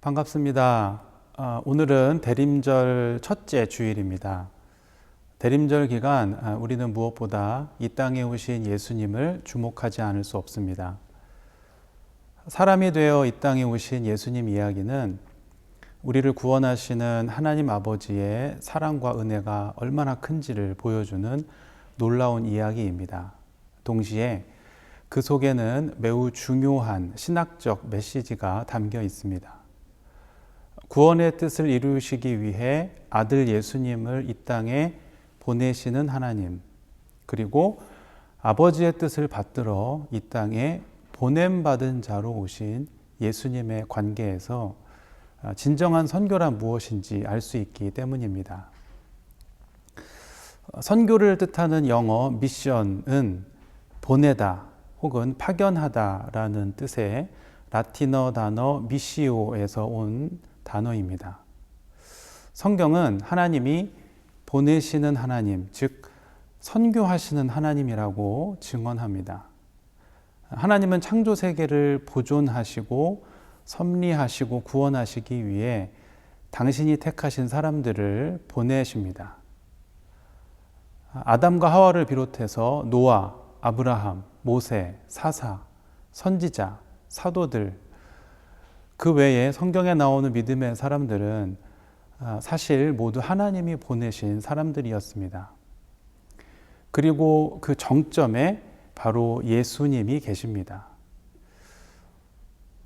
반갑습니다. 아, 오늘은 대림절 첫째 주일입니다. 대림절 기간 아, 우리는 무엇보다 이 땅에 오신 예수님을 주목하지 않을 수 없습니다. 사람이 되어 이 땅에 오신 예수님 이야기는 우리를 구원하시는 하나님 아버지의 사랑과 은혜가 얼마나 큰지를 보여주는 놀라운 이야기입니다. 동시에 그 속에는 매우 중요한 신학적 메시지가 담겨 있습니다. 구원의 뜻을 이루시기 위해 아들 예수님을 이 땅에 보내시는 하나님, 그리고 아버지의 뜻을 받들어 이 땅에 보냄받은 자로 오신 예수님의 관계에서 진정한 선교란 무엇인지 알 수 있기 때문입니다. 선교를 뜻하는 영어 미션은 보내다 혹은 파견하다라는 뜻의 라틴어 단어 미시오에서 온 단어입니다. 성경은 하나님이 보내시는 하나님, 즉 선교하시는 하나님이라고 증언합니다. 하나님은 창조 세계를 보존하시고 섭리하시고 구원하시기 위해 당신이 택하신 사람들을 보내십니다. 아담과 하와를 비롯해서 노아, 아브라함, 모세, 사사, 선지자, 사도들, 그 외에 성경에 나오는 믿음의 사람들은 아, 사실 모두 하나님이 보내신 사람들이었습니다. 그리고 그 정점에 바로 예수님이 계십니다.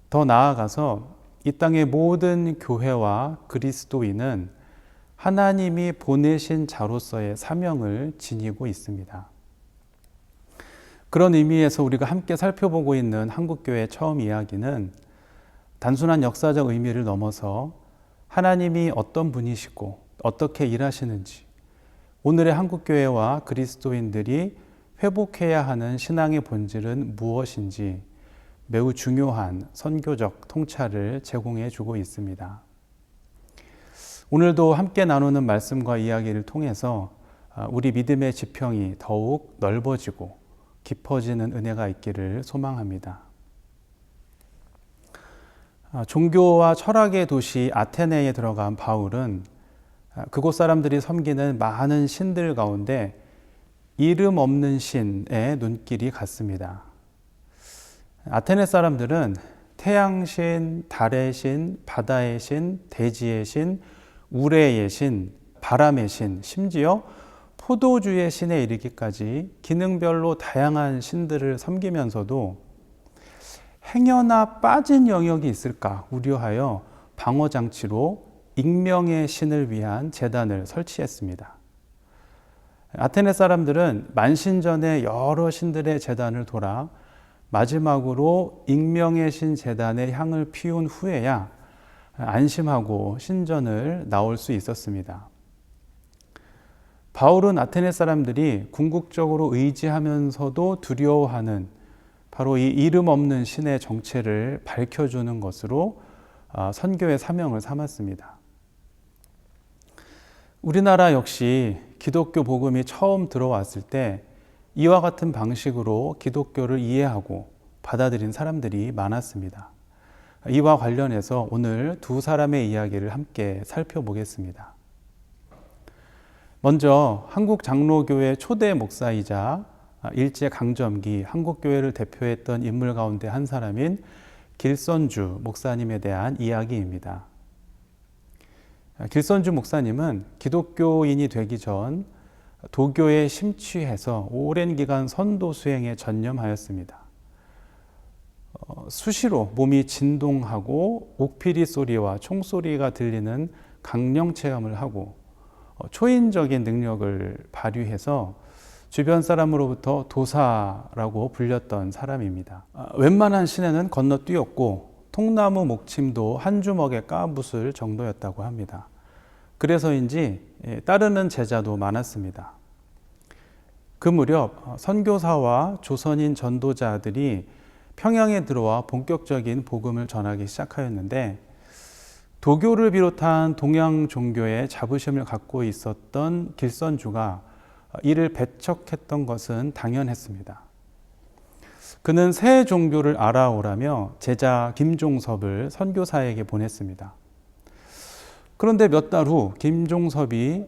더 나아가서 이 땅의 모든 교회와 그리스도인은 하나님이 보내신 자로서의 사명을 지니고 있습니다. 그런 의미에서 우리가 함께 살펴보고 있는 한국교회 처음 이야기는 단순한 역사적 의미를 넘어서 하나님이 어떤 분이시고 어떻게 일하시는지 오늘의 한국교회와 그리스도인들이 회복해야 하는 신앙의 본질은 무엇인지 매우 중요한 선교적 통찰을 제공해 주고 있습니다. 오늘도 함께 나누는 말씀과 이야기를 통해서 아, 우리 믿음의 지평이 더욱 넓어지고 깊어지는 은혜가 있기를 소망합니다. 아, 종교와 철학의 도시 아테네에 들어간 바울은 아, 그곳 사람들이 섬기는 많은 신들 가운데 이름 없는 신의 눈길이 갔습니다. 아테네 사람들은 태양신, 달의 신, 바다의 신, 대지의 신, 우레의 신, 바람의 신, 심지어 포도주의 신에 이르기까지 기능별로 다양한 신들을 섬기면서도 행여나 빠진 영역이 있을까 우려하여 방어 장치로 익명의 신을 위한 재단을 설치했습니다. 아테네 사람들은 만신전에 여러 신들의 재단을 돌아 마지막으로 익명의 신 재단에 향을 피운 후에야 안심하고 신전을 나올 수 있었습니다. 바울은 아테네 사람들이 궁극적으로 의지하면서도 두려워하는 바로 이 이름 없는 신의 정체를 밝혀주는 것으로 아, 선교의 사명을 삼았습니다. 우리나라 역시 기독교 복음이 처음 들어왔을 때 이와 같은 방식으로 기독교를 이해하고 받아들인 사람들이 많았습니다. 이와 관련해서 오늘 두 사람의 이야기를 함께 살펴보겠습니다. 먼저 한국 장로교회 초대 목사이자 아, 일제 강점기 한국 교회를 대표했던 인물 가운데 한 사람인 길선주 목사님에 대한 이야기입니다. 아, 길선주 목사님은 기독교인이 되기 전 도교에 심취해서 오랜 기간 선도 수행에 전념하였습니다. 어, 수시로 몸이 진동하고 옥피리 소리와 총소리가 들리는 강령 체험을 하고 어, 초인적인 능력을 발휘해서 주변 사람으로부터 도사라고 불렸던 사람입니다. 아, 웬만한 시내는 건너뛰었고 통나무 목침도 한 주먹에 까붓을 정도였다고 합니다. 그래서인지 예, 따르는 제자도 많았습니다. 그 무렵 어, 선교사와 조선인 전도자들이 평양에 들어와 본격적인 복음을 전하기 시작하였는데 도교를 비롯한 동양 종교에 자부심을 갖고 있었던 길선주가 이를 배척했던 것은 당연했습니다. 그는 새 종교를 알아오라며 제자 김종섭을 선교사에게 보냈습니다. 그런데 몇 달 후 김종섭이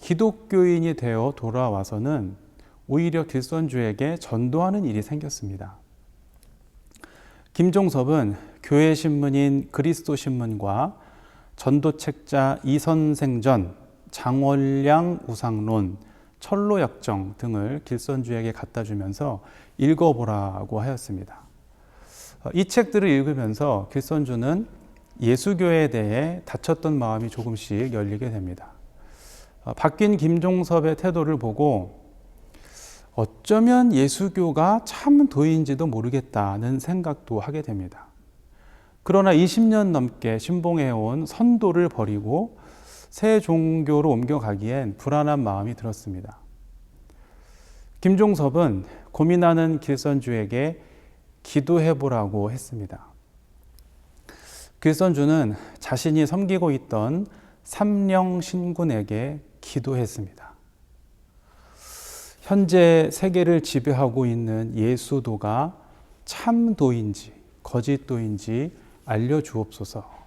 기독교인이 되어 돌아와서는 오히려 길선주에게 전도하는 일이 생겼습니다. 김종섭은 교회 신문인 그리스도 신문과 전도책자 이선생전, 장월량 우상론, 철로역정 등을 길선주에게 갖다 주면서 읽어보라고 하였습니다. 이 책들을 읽으면서 길선주는 예수교에 대해 다쳤던 마음이 조금씩 열리게 됩니다. 바뀐 김종섭의 태도를 보고 어쩌면 예수교가 참 도인지도 모르겠다는 생각도 하게 됩니다. 그러나 20년 넘게 신봉해온 선도를 버리고 새 종교로 옮겨가기엔 불안한 마음이 들었습니다. 김종섭은 고민하는 길선주에게 기도해보라고 했습니다. 길선주는 자신이 섬기고 있던 삼령 신군에게 기도했습니다. 현재 세계를 지배하고 있는 예수도가 참도인지 거짓도인지 알려주옵소서.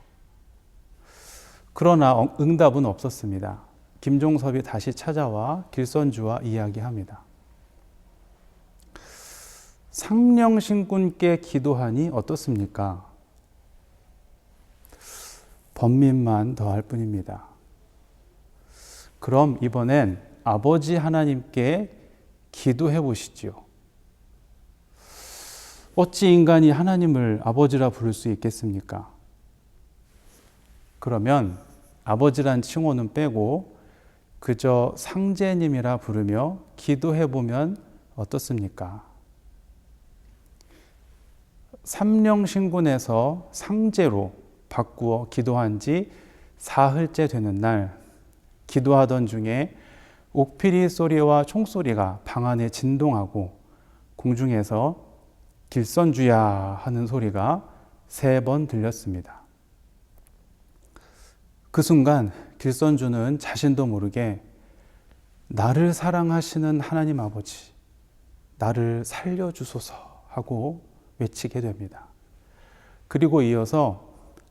그러나 응답은 없었습니다. 김종섭이 다시 찾아와 길선주와 이야기합니다. 상령신군께 기도하니 어떻습니까? 번민만 더할 뿐입니다. 그럼 이번엔 아버지 하나님께 기도해 보시지요. 어찌 인간이 하나님을 아버지라 부를 수 있겠습니까? 그러면 아버지란 칭호는 빼고 그저 상제님이라 부르며 기도해 보면 어떻습니까? 삼령신군에서 상제로 바꾸어 기도한 지 사흘째 되는 날, 기도하던 중에 옥피리 소리와 총소리가 방 안에 진동하고 공중에서 길선주야 하는 소리가 세 번 들렸습니다. 그 순간 길선주는 자신도 모르게 나를 사랑하시는 하나님 아버지, 나를 살려주소서 하고 외치게 됩니다. 그리고 이어서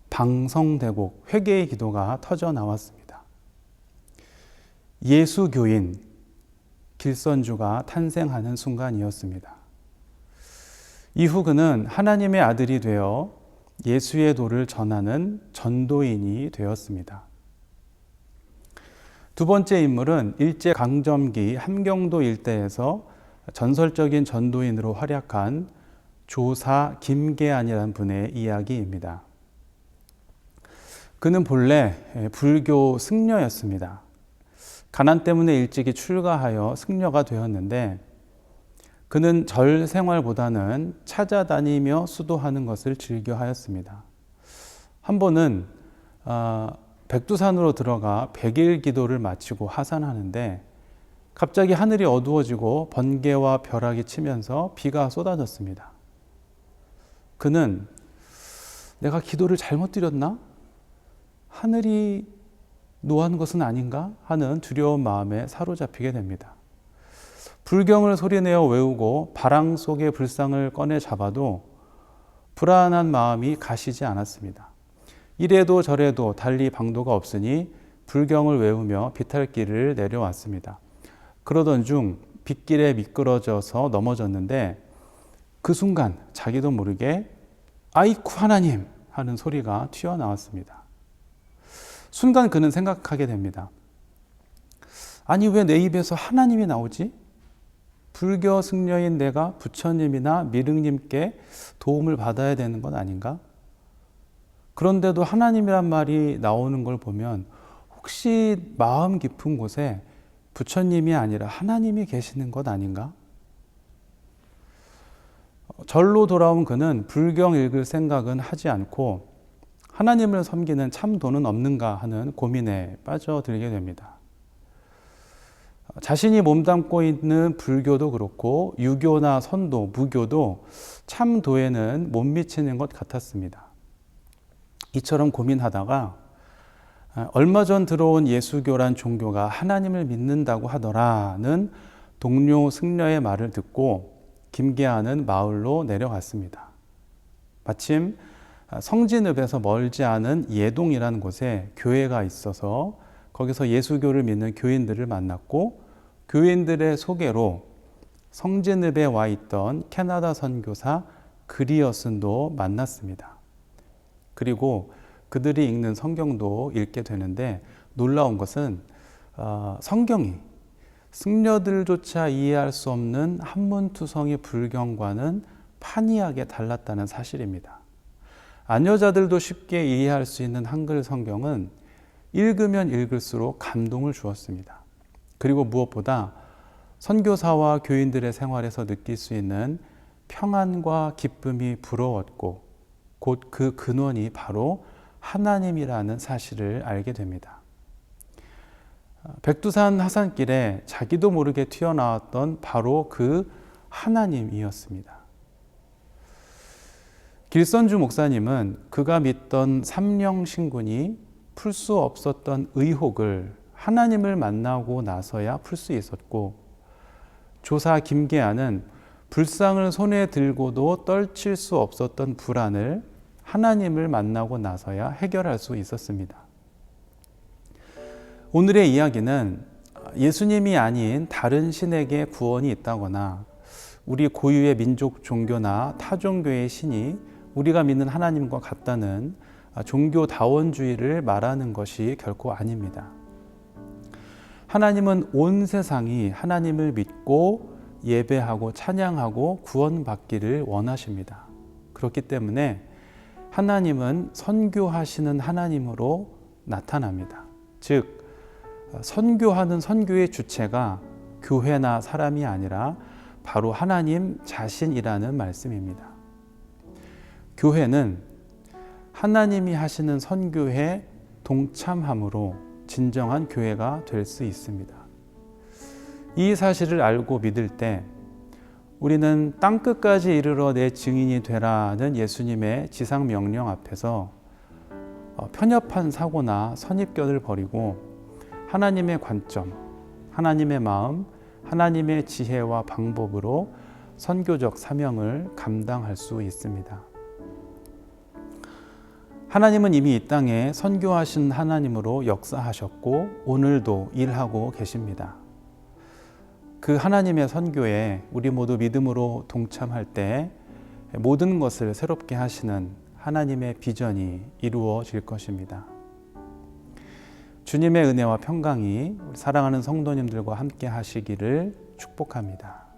방성대곡 회개의 기도가 터져 나왔습니다. 예수 교인 길선주가 탄생하는 순간이었습니다. 이후 그는 하나님의 아들이 되어 예수의 도를 전하는 전도인이 되었습니다. 두 번째 인물은 일제 강점기 함경도 일대에서 전설적인 전도인으로 활약한 조사 김계안이라는 분의 이야기입니다. 그는 본래 불교 승려였습니다. 가난 때문에 일찍이 출가하여 승려가 되었는데 그는 절 생활보다는 찾아다니며 수도하는 것을 즐겨 하였습니다. 한 번은 어, 백두산으로 들어가 백일 기도를 마치고 하산하는데 갑자기 하늘이 어두워지고 번개와 벼락이 치면서 비가 쏟아졌습니다. 그는 내가 기도를 잘못 드렸나? 하늘이 노한 것은 아닌가? 하는 두려운 마음에 사로잡히게 됩니다. 불경을 소리내어 외우고 바람 속의 불상을 꺼내 잡아도 불안한 마음이 가시지 않았습니다. 이래도 저래도 달리 방도가 없으니 불경을 외우며 비탈길을 내려왔습니다. 그러던 중 빗길에 미끄러져서 넘어졌는데 그 순간 자기도 모르게 아이쿠 하나님 하는 소리가 튀어나왔습니다. 순간 그는 생각하게 됩니다. 아니, 왜 내 입에서 하나님이 나오지? 불교 승려인 내가 부처님이나 미륵님께 도움을 받아야 되는 건 아닌가? 그런데도 하나님이란 말이 나오는 걸 보면 혹시 마음 깊은 곳에 부처님이 아니라 하나님이 계시는 것 아닌가? 절로 돌아온 그는 불경 읽을 생각은 하지 않고 하나님을 섬기는 참도는 없는가 하는 고민에 빠져들게 됩니다. 자신이 몸담고 있는 불교도 그렇고 유교나 선도, 무교도 참도에는 못 미치는 것 같았습니다. 이처럼 고민하다가 얼마 전 들어온 예수교란 종교가 하나님을 믿는다고 하더라는 동료 승려의 말을 듣고 김계하는 마을로 내려갔습니다. 마침 성진읍에서 멀지 않은 예동이라는 곳에 교회가 있어서 거기서 예수교를 믿는 교인들을 만났고 교인들의 소개로 성진읍에 와 있던 캐나다 선교사 그리어슨도 만났습니다. 그리고 그들이 읽는 성경도 읽게 되는데 놀라운 것은 어, 성경이 승려들조차 이해할 수 없는 한문투성이 불경과는 판이하게 달랐다는 사실입니다. 안여자들도 쉽게 이해할 수 있는 한글 성경은 읽으면 읽을수록 감동을 주었습니다. 그리고 무엇보다 선교사와 교인들의 생활에서 느낄 수 있는 평안과 기쁨이 부러웠고 곧 그 근원이 바로 하나님이라는 사실을 알게 됩니다. 백두산 하산길에 자기도 모르게 튀어나왔던 바로 그 하나님이었습니다. 길선주 목사님은 그가 믿던 삼령 신군이 풀 수 없었던 의혹을 하나님을 만나고 나서야 풀 수 있었고 조사 김계아는 불상을 손에 들고도 떨칠 수 없었던 불안을 하나님을 만나고 나서야 해결할 수 있었습니다. 오늘의 이야기는 예수님이 아닌 다른 신에게 구원이 있다거나 우리 고유의 민족 종교나 타종교의 신이 우리가 믿는 하나님과 같다는 종교다원주의를 말하는 것이 결코 아닙니다. 하나님은 온 세상이 하나님을 믿고 예배하고 찬양하고 구원받기를 원하십니다. 그렇기 때문에 하나님은 선교하시는 하나님으로 나타납니다. 즉, 선교하는 선교의 주체가 교회나 사람이 아니라 바로 하나님 자신이라는 말씀입니다. 교회는 하나님이 하시는 선교에 동참함으로 진정한 교회가 될 수 있습니다. 이 사실을 알고 믿을 때 우리는 땅 끝까지 이르러 내 증인이 되라는 예수님의 지상 명령 앞에서 어, 편협한 사고나 선입견을 버리고 하나님의 관점, 하나님의 마음, 하나님의 지혜와 방법으로 선교적 사명을 감당할 수 있습니다. 하나님은 이미 이 땅에 선교하신 하나님으로 역사하셨고 오늘도 일하고 계십니다. 그 하나님의 선교에 우리 모두 믿음으로 동참할 때 모든 것을 새롭게 하시는 하나님의 비전이 이루어질 것입니다. 주님의 은혜와 평강이 사랑하는 성도님들과 함께 하시기를 축복합니다.